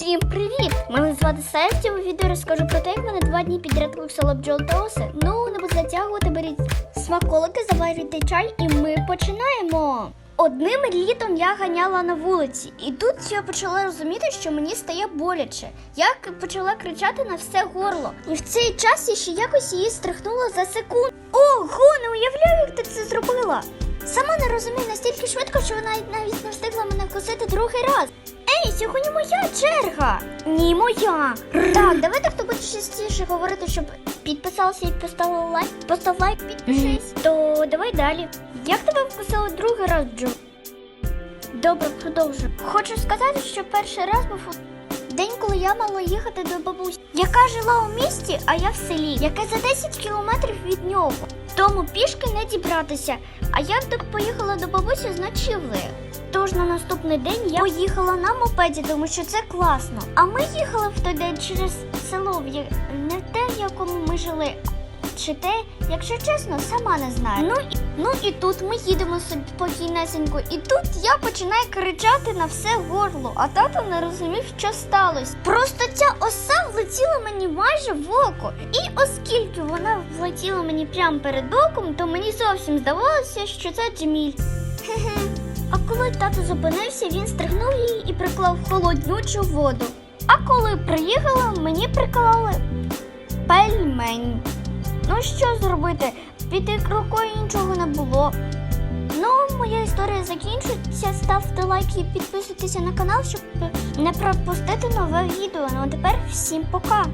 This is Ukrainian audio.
Всім привіт! Мене звати Сая. В цьому відео розкажу про те, як мене два дні підряд кусала бджолтоси. Ну, не буду затягувати, беріть смаколики, заварюйте чай, і ми починаємо. Одним літом я ганяла на вулиці, і тут я почала розуміти, що мені стає боляче. Я почала кричати на все горло. І в цей час я ще якось її стрихнула за секунду. Ого, не уявляю, як ти це зробила. Сама не розумію настільки швидко, що вона навіть не встигла мене вкусити другий раз. Сьогодні моя черга. Ні, моя. Так, давайте хто буде частіше говорити, щоб підписався і поставив лайк. Постав лайк, підпишись. То давай далі. Як тебе вписали другий раз, Джо? Добре, продовжу. Хочу сказати, що перший раз був день, коли я мала їхати до бабусі, яка жила у місті, а я в селі, яке за 10 кілометрів від нього. Тому пішки не дібратися. А я так поїхала до бабусі з ночівлею. Тож на наступний день я поїхала на мопеді, тому що це класно. А ми їхали в той день через село, не те, в якому ми жили, чи те, якщо чесно, сама не знаю. Ну і ну і тут ми їдемо собі спокійнесенько, і тут я починаю кричати на все горло, а тато не розумів, що сталося. Просто ця оса влетіла мені майже в око. І оскільки вона влетіла мені прямо перед оком, то мені зовсім здавалося, що це Джеміль. Хе-хе. А коли тато зупинився, він стригнув її і приклав холоднючу воду. А коли приїхала, мені приклали пельмень. Ну що зробити? Піти рукою нічого не було. Ну, моя історія закінчується. Ставте лайки і підписуйтеся на канал, щоб не пропустити нове відео. Ну а тепер всім пока!